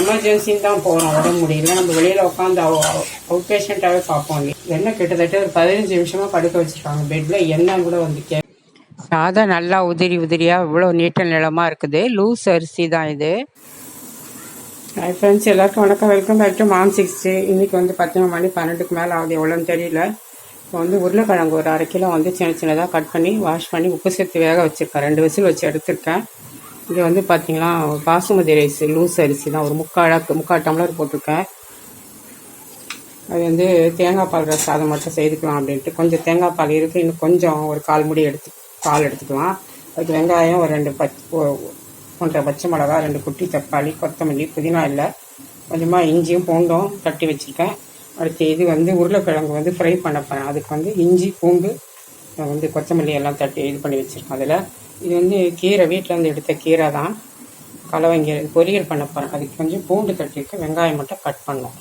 எமர்ஜென்சின்னு தான் போகிறோம் உடம்பு முடியல. நம்ம வெளியில் உட்காந்து அவுட் பேஷண்ட்டாகவே பார்ப்போம். என்ன கிட்டத்தட்ட ஒரு பதினஞ்சு நிமிஷமாக படுக்க வச்சுருக்காங்க. பெட்டில் என்ன கூட வந்து கே சாதம் நல்லா உதிரி உதிரியாக இவ்வளோ நீட்ட நிலமாக இருக்குது. லூஸ் அரிசி தான் இது. ஹாய் ஃப்ரெண்ட்ஸ் எல்லாருக்கும் வணக்கம். Welcome back to mom sixty இன்றைக்கி வந்து பத்து மணி பன்னெண்டுக்கு மேலே ஆகுது. எவ்வளோன்னு தெரியல. இப்போ வந்து உருளைக்கிழங்கு ஒரு அரை கிலோ வந்து சின்ன சின்னதாக கட் பண்ணி வாஷ் பண்ணி உப்பு சேர்த்து வேக வச்சுருக்கேன். ரெண்டு விசில் வச்சு எடுத்திருக்கேன். இது வந்து பார்த்தீங்கன்னா பாசுமதி ரைஸ் லூஸ் அரிசி தான். ஒரு முக்காழாக்கு முக்கால் டம்ளர் போட்டிருக்கேன். அது வந்து தேங்காய் பால் ரசம் அதை மட்டும் செய்துக்கலாம் அப்படின்ட்டு. கொஞ்சம் தேங்காய் பால் இருக்குது இன்னும் கொஞ்சம் ஒரு கால் முடி எடுத்து பால் எடுத்துக்கலாம். அதுக்கு வெங்காயம் ஒரு ரெண்டு பச் ஒன்றரை பச்சை மிளகா ரெண்டு குட்டி தக்காளி கொத்தமல்லி புதினா இல்லை. கொஞ்சமாக இஞ்சியும் பூண்டும் தட்டி வச்சுருக்கேன். அடுத்து இது வந்து உருளைக்கிழங்கு வந்து ஃப்ரை பண்ண போகிறேன் அதுக்கு வந்து இஞ்சி பூண்டு வந்து கொத்தமல்லி எல்லாம் தட்டி இது பண்ணி வச்சுருக்கேன் அதில். இது வந்து கீரை வீட்டில் இருந்து எடுத்த கீரை தான். கலவங்கீரை பொரியல் பண்ண போகிறேன் அதுக்கு கொஞ்சம் பூண்டு தட்டிட்டு வெங்காயம் மட்டும் கட் பண்ணோம்.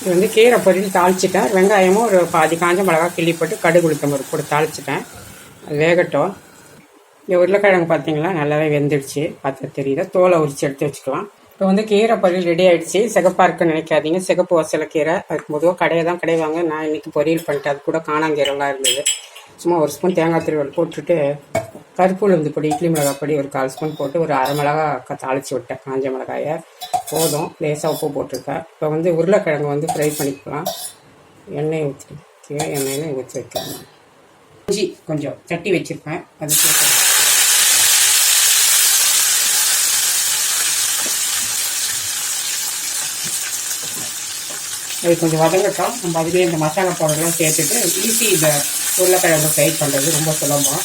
இது வந்து கீரை பொரியல் தாளிச்சிட்டேன். வெங்காயமும் ஒரு பாதி காஞ்ச மிளகா கிள்ளி போட்டு கடுகு உளுத்தம் ஒரு கூட தாளிச்சிட்டேன். அது வேகட்டும். இந்த உருளைக்கிழங்கு பார்த்தீங்களா நல்லாவே வெந்துடுச்சு. பார்த்து தெரியுது? தோலை உரிச்சு எடுத்து வச்சுக்கலாம். இப்போ வந்து கீரை பொரியல் ரெடி ஆகிடுச்சு சிகப்பாக இருக்குன்னு நினைக்காதீங்க. சிகப்பு வசல கீரை. அதுக்கு பொதுவாக கடையை தான் கடைவாங்க நான் இன்னைக்கு பொரியல் பண்ணிட்டேன் அது கூட காணாங்கீரெல்லாம் இருந்தது. சும்மா ஒரு ஸ்பூன் தேங்காய் திருவல் போட்டுட்டு கருப்பு உளுந்து பொடி இட்லி மிளகாய் பொடி ஒரு கால் ஸ்பூன் போட்டு ஒரு அரை மிளகா தாளித்து தாளிச்சு விட்டேன். காஞ்ச மிளகாயை. போதும். லேசாக உப்பு போட்டிருக்கேன். இப்போ வந்து உருளைக்கிழங்கு வந்து ஃப்ரை பண்ணிக்கலாம். எண்ணெய் ஊற்றி எண்ணெயில் ஊற்றி வைக்கலாம் இஞ்சி கொஞ்சம் தட்டி வச்சுருப்பேன். அது அது கொஞ்சம் வதங்கட்டும். நம்ம அதுலேயே இந்த மசாலா பவுடர்லாம் சேர்த்துட்டு ஈஸி இந்த உருளைக்கிழங்கு ஃப்ரை பண்ணுறது ரொம்ப சுலபம்.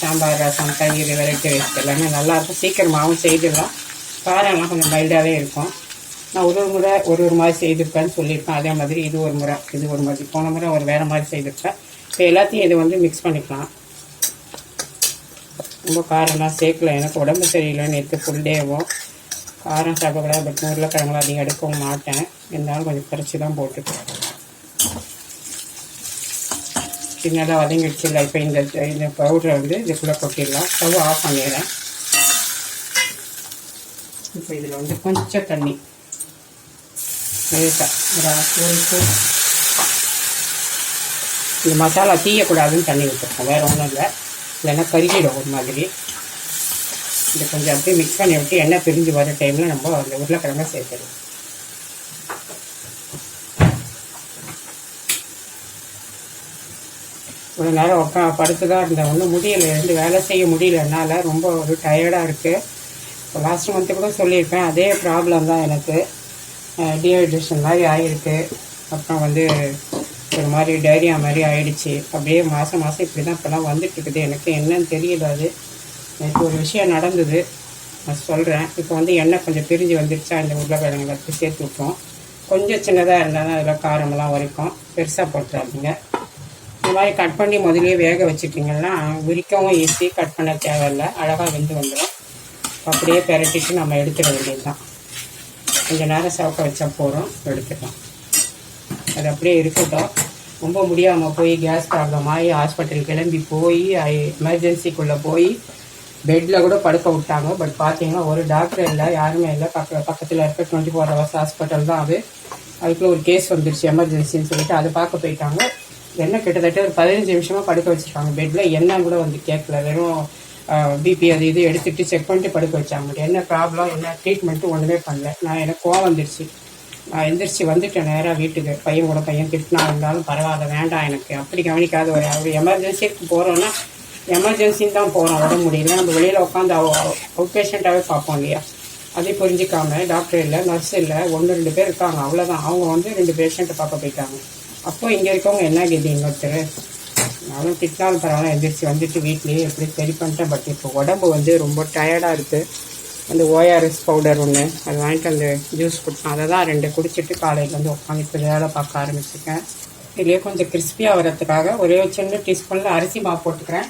சாம்பார் ரசம் தயிர் வெரைட்டி ரைஸ் எல்லாமே நல்லாயிருக்கும் சீக்கிரமாகவும் செய்திடலாம் காரம்லாம் கொஞ்சம் மைல்டாகவே இருக்கும். நான் ஒரு ஒரு முறை ஒரு ஒரு மாதிரி செய்திருப்பேன்னு சொல்லியிருப்பேன். அதே மாதிரி இது ஒரு முறை இது ஒரு மாதிரி. போன முறை ஒரு வேறு மாதிரி செய்திருப்பேன் இப்போ எல்லாத்தையும் இதை வந்து மிக்ஸ் பண்ணிக்கலாம். ரொம்ப காரம்லாம் சேர்க்கல. எனக்கு உடம்பு சரியில்லை நேற்று ஃபுல் டேவும் காரம் சாப்பிடக்கூடாது பட் உருளைக்கிழங்குலாம் அதிகம் எடுக்கவும் மாட்டேன். இருந்தாலும் கொஞ்சம் குறைச்சி தான் போட்டுக்கிறேன். சின்னதாக வதங்கிடுச்சு இல்லை இப்போ இந்த இந்த பவுடரை வந்து இதுக்குள்ளே கொட்டிடலாம். ஸ்டவ் ஆஃப் பண்ணிடுறேன். இப்போ இதில் வந்து கொஞ்சம் தண்ணி. லேசாக ஒரு ஒரு ஸ்பூன். இந்த மசாலா தீயக்கூடாதுன்னு தண்ணி விட்டுருக்கோம் வேறு ஒன்றும் இல்லை. இல்லைன்னா கருகிடும் ஒரு மாதிரி. இதை கொஞ்சம் அப்படியே மிக்ஸ் பண்ணி விட்டு எண்ணெய் பிரிஞ்சு வர டைமில் நம்ம அந்த உருளைக்கிழங்க சேர்த்துடுவோம் ஒரு நேரம் உட்கா படுத்து தான் இருந்தேன். ஒன்றும் முடியல. இருந்து வேலை செய்ய முடியல. என்னால் ரொம்ப ஒரு டயர்டாக இருக்குது இப்போ லாஸ்ட் மந்த்து கூட சொல்லியிருப்பேன் அதே ப்ராப்ளம் தான் எனக்கு. டீஹைட்ரேஷன் மாதிரி ஆகிருக்கு அப்புறம் வந்து ஒரு மாதிரி டைரியா மாதிரி ஆயிடுச்சு. அப்படியே மாதம் மாதம் இப்படி தான் இப்போலாம் வந்துட்டுருக்குது. எனக்கு என்னன்னு தெரியல அது. எனக்கு ஒரு விஷயம் நடந்தது. நான் சொல்கிறேன் இப்போ வந்து எண்ணெய் கொஞ்சம் பிரிஞ்சு வந்துருச்சா? இந்த உருளைக்கிழங்கு சேர்த்து விட்டோம் கொஞ்சம் சின்னதாக இருந்தால் தான் அதில் காரமெல்லாம் வரைக்கும் பெருசாக போட்டுறாதீங்க. இந்த மாதிரி கட் பண்ணி முதலே வேக வச்சுட்டிங்கன்னா விரிக்கவும் ஈஸி கட் பண்ண தேவையில்லை. அழகாக வெந்து வந்துடும் அப்படியே பெரட்டிட்டு நம்ம எடுத்துட வேண்டியது தான் கொஞ்சம் நேரம் சவக்க வச்சா போகிறோம் எடுத்துக்கலாம். அது அப்படியே இருக்கட்டும். ரொம்ப முடியாமல் போய் கேஸ் ப்ராப்ளம் ஆகி ஹாஸ்பிட்டல் கிளம்பி போய் எமர்ஜென்சிக்குள்ளே போய் பெட்டில் கூட படுக்க விட்டாங்க. பட் பார்த்தீங்கன்னா ஒரு டாக்டர் இல்லை யாருமே இல்லை. பக்க பக்கத்தில் இருக்க டுவெண்ட்டி ஃபோர் ஹவர்ஸ் ஹாஸ்பிட்டல் தான் அது. அதுக்குள்ளே ஒரு கேஸ் வந்துருச்சு எமர்ஜென்சின்னு சொல்லிட்டு அதை பார்க்க போயிட்டாங்க. என்ன கிட்டத்தட்ட ஒரு பதினஞ்சு நிமிஷமாக படுக்க வச்சுருக்காங்க. பெட்டில் என்ன கூட வந்து கேட்கல வெறும் பிபி அது இது எடுத்துட்டு செக் பண்ணிட்டு படுக்க வச்சாங்க. என்ன ப்ராப்ளம் என்ன ட்ரீட்மெண்ட்டும் ஒன்றுமே பண்ணல. நான் எனக்கு கோவம் வந்துருச்சு. நான் எந்திரிச்சு வந்துட்டேன் நேராக வீட்டுக்கு. பையன் கூட பையன் திட்டினா இருந்தாலும் பரவாயில்ல வேண்டாம் எனக்கு. அப்படி கவனிக்காத ஒரு ஒரு எமர்ஜென்சிக்கு போகிறோன்னா எமர்ஜென்சின்னு தான் போகிறோம் உடம்பு முடியல. நம்ம வெளியில் உட்காந்து அவுட் பேஷண்ட்டாகவே பார்ப்போம் இல்லையா? அதே புரிஞ்சிக்காம டாக்டர் இல்லை நர்ஸ் இல்லை ஒன்று ரெண்டு பேர் இருக்காங்க. அவ்வளோதான் அவங்க வந்து ரெண்டு பேஷண்ட்டை பார்க்க போயிட்டாங்க. அப்போ இங்கே இருக்கவங்க என்ன கதி இன்னொருத்தர்? நானும் திட்டினாலும் பரவாயில்ல எந்திரிச்சு வந்துட்டு வீட்லேயே எப்படி சரி பண்ணிட்டேன். பட் இப்போ உடம்பு வந்து ரொம்ப டயர்டாக இருக்குது அந்த ஓஆர்எஸ் பவுடர் ஒன்று அது வாங்கிட்டு அந்த ஜூஸ் கொடுத்தேன். அதை தான் ரெண்டு குடிச்சிட்டு காலையில் வந்து உட்காந்து இப்போ வேலை பார்க்க ஆரம்பிச்சிருக்கேன். இதுலேயே கொஞ்சம் கிறிஸ்பியாக வர்றதுக்காக ஒரே ஒரு சின்ன டீஸ்பூனில் அரிசி மாவு போட்டுக்கிறேன்.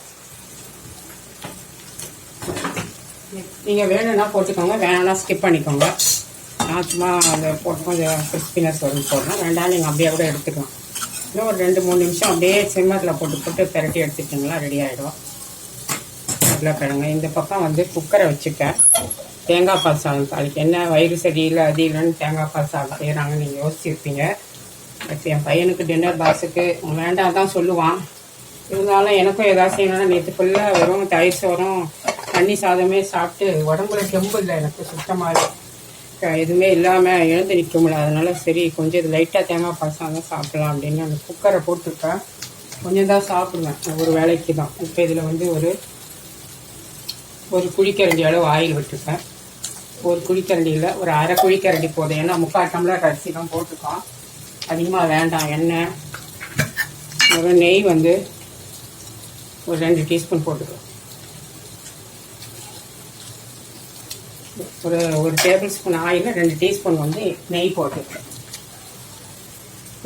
நீங்கள் வேணும்னா போட்டுக்கோங்க வேணும்னா ஸ்கிப் பண்ணிக்கோங்க. நான் சும்மா அந்த போட்டு கொஞ்சம் கிறிஸ்பினஸ் வரும் போடுறேன். வேண்டாம் நீங்கள் அப்படியே கூட எடுத்துக்கலாம். இன்னும் ஒரு ரெண்டு மூணு நிமிஷம் அப்படியே சிம்மரில் போட்டு போட்டு பிரட்டி எடுத்துக்கிட்டிங்களா ரெடி ஆகிடும் உருளைக்கிழங்கு. இந்த பக்கம் வந்து குக்கரை வச்சுட்டேன். தேங்காய் பால் சாதம். தாளிக்கு என்ன வயிறு சரியில்லை அது இல்லைன்னு தேங்காய் பால் சாதம் செய்கிறாங்கன்னு நீங்கள் யோசிச்சிருப்பீங்க. இப்போ என் பையனுக்கு டின்னர் பாக்ஸுக்கு வேண்டாம் தான் சொல்லுவான். இருந்தாலும் எனக்கும் ஏதாவது செய்யணும்னா நேற்று ஃபுல்லாக வெறும் தயிர் சோறும் தண்ணி சாதமே சாப்பிட்டு உடம்புல கெம்பு இல்லை எனக்கு சுத்தமாக எதுவுமே இல்லாமல் எழுந்து நிற்க முடியல அதனால் சரி கொஞ்சம் இது லைட்டாக தேங்காய் பால் தான் சாப்பிடலாம் அப்படின்னு அந்த குக்கரை போட்டிருக்கேன். கொஞ்சம் தான் சாப்பிடுவேன். ஒரு வேலைக்கு தான். இப்போ இதில் வந்து ஒரு ஒரு குழிக்கரண்டி அளவு ஆயில் விட்டுருக்கேன். ஒரு குழிக்கரண்டியில் ஒரு அரை குழிக்கரண்டி போதும். ஏன்னா முக்கால் டம்ளர் அரிசி தான் போட்டிருக்கோம். அதிகமாக வேண்டாம். எண்ணெய் ஒரு நெய் வந்து ஒரு ரெண்டு டீஸ்பூன் போட்டுக்கலாம் ஒரு ஒரு டேபிள் ஸ்பூன் ஆயில் ரெண்டு டீஸ்பூன் வந்து நெய் போட்டுக்கிறேன்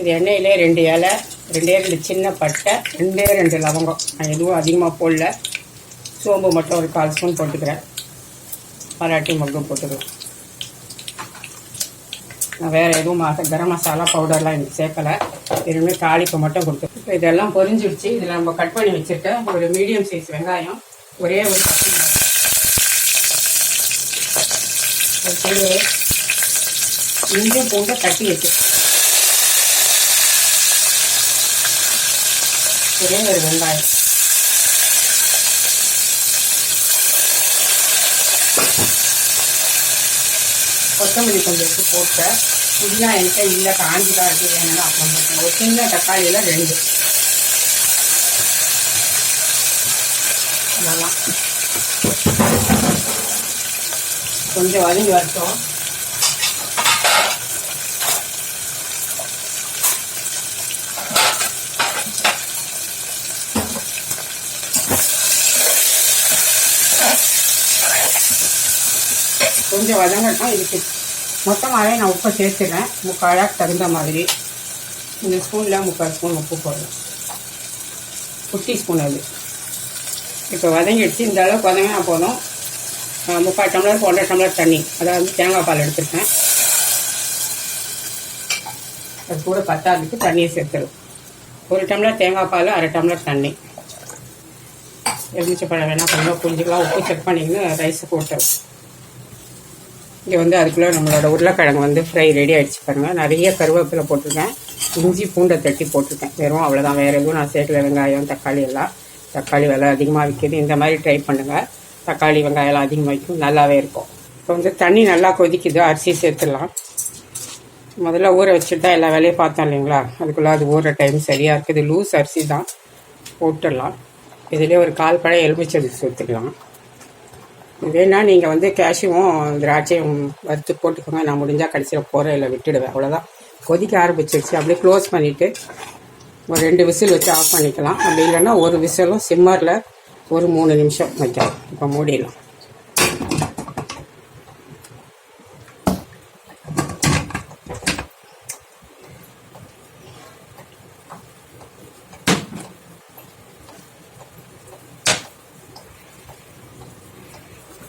இது எண்ணெயிலே ரெண்டு இலை ரெண்டே ரெண்டு சின்ன பட்டை ரெண்டே ரெண்டு லவங்கம். நான் எதுவும் அதிகமாக போடல. சோம்பு மட்டும் ஒரு கால் ஸ்பூன் போட்டுக்கிறேன். மராட்டி மட்டும் போட்டுக்கிறேன். நான் வேறு எதுவும் மசா கரம் மசாலா பவுடர்லாம் எனக்கு சேர்க்கலை. எதுவுமே தாளிப்பு மட்டும் கொடுத்துருக்கேன் இப்போ இதெல்லாம் பொரிஞ்சிடுச்சு. இதில் நம்ம கட் பண்ணி வச்சுருக்க ஒரு மீடியம் சைஸ் வெங்காயம். ஒரே ஒரு பத்து ஒரு கிலோ இஞ்சி பூண்டை தட்டி வச்சு. ஒரே ஒரு வெங்காயம். கொத்தமல்லி கொஞ்சம் எடுத்து போட்ட. புதினா என்கிட்ட இல்லை காஞ்சி தான் இருக்குது வேணும்னா அப்புறம் போட்டேன் ஒரு சின்ன தக்காளியில் ரெண்டு. அதெல்லாம் கொஞ்சம் வதங்கி வரட்டும். கொஞ்சம் வதங்கட்டும். இதுக்கு மொத்தமாகவே நான் உப்பை சேர்த்துறேன். முக்காலாக்கு தகுந்த மாதிரி. இந்த ஸ்பூனில் முக்கால் ஸ்பூன் உப்பு போடுறேன் குட்டி ஸ்பூன் அது. இப்போ வதங்கிடுச்சு. இந்த அளவுக்கு வதங்கினா போதும். முக்கால் டம்ளர் ஒன்றரை டம்ளர் தண்ணி. அதாவது தேங்காய் பால் எடுத்துருக்கேன். அது கூட பத்தாதுக்கு தண்ணியை சேர்த்துரும். ஒரு டம்ளர் தேங்காய் பால் அரை டம்ளர் தண்ணி. எலுமிச்சை பழம் வேணால் கொஞ்சம் புரிஞ்சுக்கலாம் உப்பு செக் பண்ணிங்கன்னு ரைஸ் போட்டு இங்கே வந்து அதுக்குள்ளே நம்மளோட உருளைக்கிழங்கு வந்து ஃப்ரை ரெடி ஆகிடுச்சு பாருங்கள் நிறைய கருவேப்பிலை போட்டிருக்கேன். இஞ்சி பூண்டை தட்டி போட்டிருக்கேன். வெறும் அவ்வளோதான் வேறு எதுவும் நான் சேர்க்கல. வெங்காயம் தக்காளி எல்லாம். தக்காளி விலை அதிகமாக விற்கிது. இந்த மாதிரி ட்ரை பண்ணுங்கள் தக்காளி வெங்காயம் எல்லாம் அதிகமாக வைக்கும். நல்லாவே இருக்கும். இப்போ வந்து தண்ணி நல்லா கொதிக்குது. அரிசி சேர்த்துடலாம். முதல்ல ஊற வச்சுட்டு தான் எல்லா வேலையும் பார்த்தோம் இல்லைங்களா? அதுக்குள்ளே அது ஊற டைம் சரியாக இருக்குது. லூஸ் அரிசி தான். போட்டுடலாம். இதுலேயே ஒரு கால் பழம் எலுமிச்சை சேர்த்துக்கலாம். வேணா நீங்கள் வந்து கேஷுவும் திராட்சையும் வறுத்து போட்டுக்கோங்க. நான் முடிஞ்சால் கடைசியில் போகிறேன் இல்லை விட்டுடுவேன். அவ்வளோதான் கொதிக்க ஆரம்பிச்சிருச்சு. அப்படியே க்ளோஸ் பண்ணிவிட்டு ஒரு ரெண்டு விசில் வச்சு ஆஃப் பண்ணிக்கலாம். அப்படி இல்லைன்னா ஒரு விசிலும் சிம்மரில் ஒரு மூணு நிமிஷம் வைக்கலாம். இப்போ மூடிடலாம்.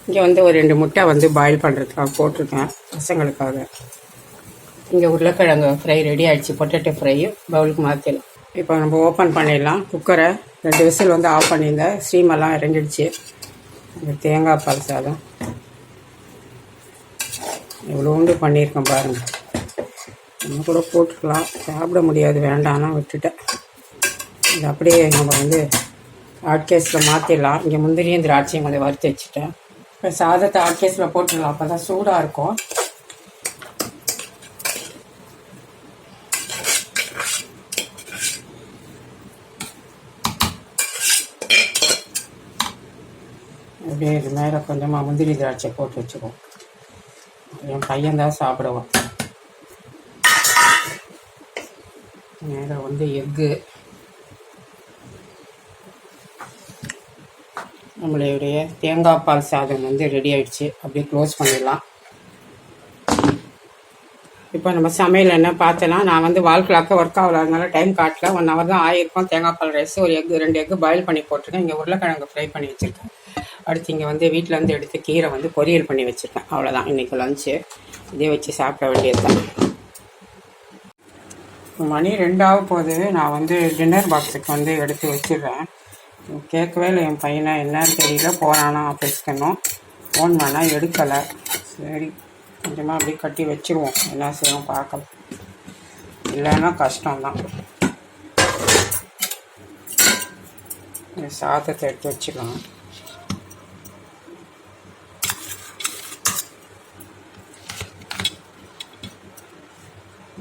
இங்கே வந்து ஒரு ரெண்டு முட்டை வந்து பாயில் பண்ணுறதுக்காக போட்டிருக்கேன் பசங்களுக்காக. இங்கே உருளைக்கிழங்கு ஃப்ரை ரெடி ஆகிடுச்சு பொட்டேட்டோ ஃப்ரையும் பவுலுக்கு மாற்றிடலாம் இப்போ நம்ம ஓப்பன் பண்ணிடலாம். குக்கரை ரெண்டு விசில் வந்து ஆஃப் பண்ணியிருந்தேன் ஸ்டீமெல்லாம் இறங்கிடுச்சு. இந்த தேங்காய் பால் சாதம். இவ்வளோண்டு பண்ணியிருக்கேன் பாருங்கள் இன்னும் கூட போட்டுக்கலாம். சாப்பிட முடியாது. வேண்டாம்னா விட்டுட்டேன். இது அப்படியே நம்ம வந்து ஹாட்கேஸில் மாற்றிடலாம் இங்கே முந்திரியும் திராட்சையும் கொஞ்சம் வறுத்து வச்சுட்டேன். இப்போ சாதத்தை ஹாட்கேஸில் போட்டுடலாம். அப்போ தான் சூடாக இருக்கும். அப்படியே இது மேலே கொஞ்சமாக முந்திரி திராட்சை போட்டு வச்சுக்குவோம் என் பையன் தான் சாப்பிடுவான். மேலே வந்து எக்கு. நம்மளுடைய தேங்காய் பால் சாதம் வந்து ரெடி ஆயிடுச்சு. அப்படியே க்ளோஸ் பண்ணிடலாம். இப்போ நம்ம சமையல் என்ன பார்த்தலாம் நான் வந்து வால் கிளாக்க ஒர்க் ஆகலாதனால டைம் காட்டல. ஒன் ஹவர் தான் ஆயிருக்கும். தேங்காய் பால் ரைஸ் ஒரு எக்கு ரெண்டு எக்கு பாயில் பண்ணி போட்டிருக்கேன். இங்கே உருளைக்கிழங்கு ஃப்ரை பண்ணி வச்சுருக்கேன். அடுத்து இங்கே வந்து வீட்டிலேருந்து எடுத்து கீரை வந்து பொரியல் பண்ணி வச்சுருக்கேன். அவ்வளோதான் இன்றைக்கி லஞ்சு இதே வச்சு சாப்பிட வேண்டியது தான் மணி ரெண்டாக போது நான் வந்து டின்னர் பாக்ஸுக்கு வந்து எடுத்து வச்சிடுறேன். கேட்கவே இல்லை. என் பையனை என்னன்னு தெரியல. போகிறானா பேசிக்கணும். ஃபோன் பண்ணால் எடுக்கலை. சரி கொஞ்சமாக அப்படியே கட்டி வச்சுருவோம். என்ன செய்யணும் பார்க்கலாம். இல்லைன்னா கஷ்டம்தான். சாதத்தை எடுத்து வச்சுக்கலாம்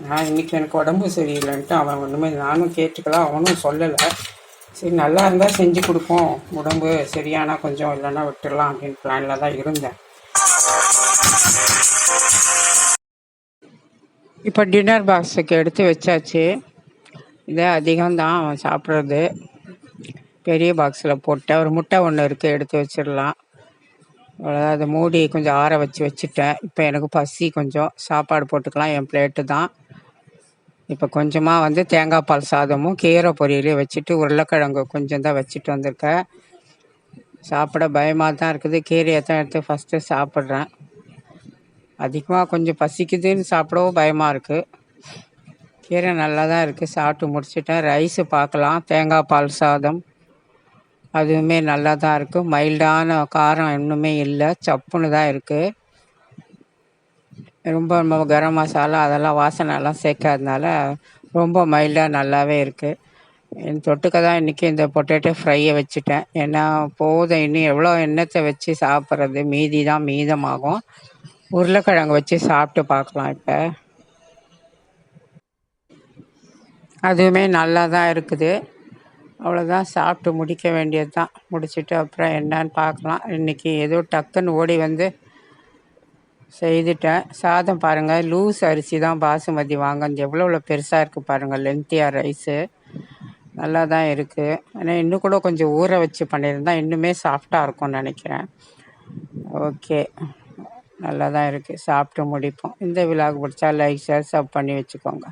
நான் இன்றைக்கி எனக்கு உடம்பு சரியில்லைன்ட்டு அவன் ஒன்றுமே நானும் கேட்டுக்கலாம் அவனும் சொல்லலை. சரி நல்லா இருந்தால் செஞ்சு கொடுப்போம். உடம்பு சரியானா கொஞ்சம் இல்லைன்னா விட்டுடலாம் அப்படின்னு பிளானில் தான் இருந்தேன். இப்போ டின்னர் பாக்ஸுக்கு எடுத்து வச்சாச்சு. இதே அதிகம்தான் அவன் சாப்பிட்றது. பெரிய பாக்ஸில் போட்டேன் ஒரு முட்டை ஒன்று இருக்குது எடுத்து வச்சிடலாம். அவ்வளோதான் அதை மூடி கொஞ்சம் ஆற வச்சு வச்சுட்டேன். இப்போ எனக்கு பசி கொஞ்சம். சாப்பாடு போட்டுக்கலாம் என் பிளேட்டு தான். இப்போ கொஞ்சமாக வந்து தேங்காய் பால் சாதமும் கீரை பொரியலையும் வச்சுட்டு உருளைக்கிழங்கு கொஞ்சம் தான் வச்சுட்டு வந்திருக்கேன். சாப்பிட பயமாக தான் இருக்குது. கீரையை தான் எடுத்து ஃபஸ்ட்டு சாப்பிட்றேன். அதிகமாக கொஞ்சம் பசிக்குதுன்னு சாப்பிடவும் பயமாக இருக்குது கீரை நல்லா தான் இருக்குது சாப்பிட்டு முடிச்சிட்டேன். ரைஸு பார்க்கலாம். தேங்காய் பால் சாதம் அதுவுமே நல்லா தான் இருக்குது மைல்டான காரம் இன்னுமே இல்லை. சப்புன்னு தான் இருக்குது ரொம்ப நம்ம கரம் மசாலா அதெல்லாம் வாசனைலாம் சேர்க்காதனால ரொம்ப மைல்டாக நல்லாவே இருக்குது என் தொட்டுக்க தான் இன்றைக்கி இந்த பொட்டேட்டோ ஃப்ரையை வச்சுட்டேன். ஏன்னா போதும் இன்னும் எவ்வளோ எண்ணத்தை வச்சு சாப்பிட்றது? மீதி தான் மீதமாகும். உருளைக்கிழங்கு வச்சு சாப்பிட்டு பார்க்கலாம் இப்போ. அதுவுமே நல்லா தான் இருக்குது. அவ்வளோதான் சாப்பிட்டு முடிக்க வேண்டியது தான் முடிச்சுட்டு அப்புறம் என்னன்னு பார்க்கலாம். இன்றைக்கி ஏதோ டக்குன்னு ஓடி வந்து செய்துட்டேன். சாதம் பாருங்கள் லூஸ் அரிசி தான் பாசுமதி வாங்கினது எவ்வளோ எவ்வளோ பெருசாக இருக்குது பாருங்கள் லென்த்தியாக ரைஸு நல்லா தான் இருக்குது ஆனால் இன்னும் கூட கொஞ்சம் ஊற வச்சு பண்ணியிருந்தா இன்னுமே சாஃப்டாக இருக்கும்னு நினைக்கிறேன். ஓகே நல்லா தான் இருக்குது சாப்பிட்டு முடிப்போம். இந்த விழாவுக்கு பிடிச்சா லைக் ஷேர் சப் பண்ணி வச்சுக்கோங்க.